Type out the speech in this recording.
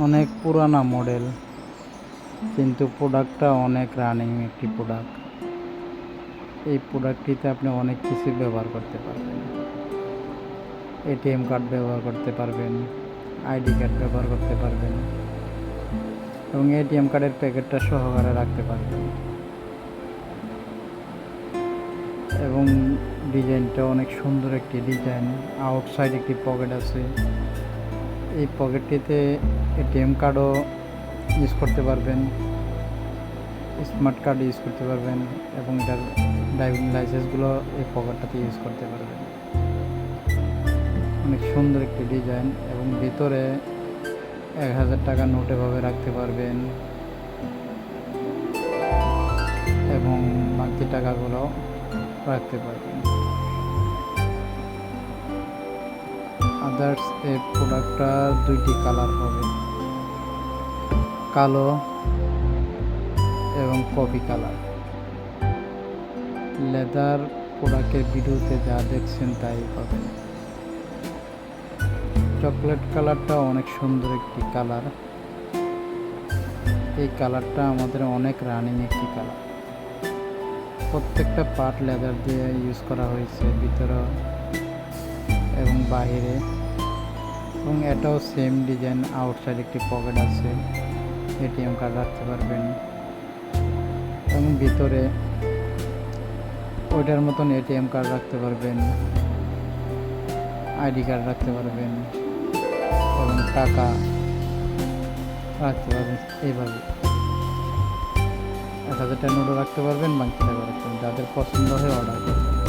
অনেক পুরানা মডেল, কিন্তু প্রোডাক্টটা অনেক রানিং একটি প্রোডাক্ট এই প্রোডাক্টটিতে আপনি অনেক কিছু ব্যবহার করতে পারবেন। এটিএম কার্ড ব্যবহার করতে পারবেন আইডি কার্ড ব্যবহার করতে পারবেন এবং এটিএম কার্ডের প্যাকেটটা সহকারে রাখতে পারবেন এবং ডিজাইনটা অনেক সুন্দর একটি ডিজাইন আউটসাইড একটি পকেট আছে। এই পকেটটিতে এটিএম কার্ডও ইউজ করতে পারবেন, স্মার্ট কার্ড ইউজ করতে পারবেন এবং এটার ড্রাইভিং লাইসেন্সগুলো এই পকেটটাতে ইউজ করতে পারবেন। অনেক সুন্দর একটি ডিজাইন এবং ভিতরে এক হাজার টাকা নোট এভাবে রাখতে পারবেন এবং বাকি টাকাগুলো রাখতে পারবেন। আদার্স এই প্রোডাক্টটা দুইটি কালার হবে। কালো এবং কফি কালার লেদার প্রোডাক্টের ভিডিওতে যা দেখছেন তাই পাবেন চকলেট কালারটা অনেক সুন্দর একটি কালার এই কালারটা আমাদের অনেক রানিং একটি কালার প্রত্যেকটা পার্ট লেদার দিয়ে ইউজ করা হয়েছে ভিতরে এবং বাহিরে এবং এটাও সেম ডিজাইন আউটসাইড একটি পকেট আছে। এটিএম কার্ড রাখতে পারবেন। এবং ভিতরে ওইটার মতন এটিএম কার্ড রাখতে পারবেন। আইডি কার্ড রাখতে পারবেন। এবং টাকা রাখতে পারবেন এইভাবে। এক হাজার টাকা নোটও রাখতে পারবেন, বাকি টাকা রাখতে পারবেন। যাদের পছন্দ হয় অর্ডার করবেন।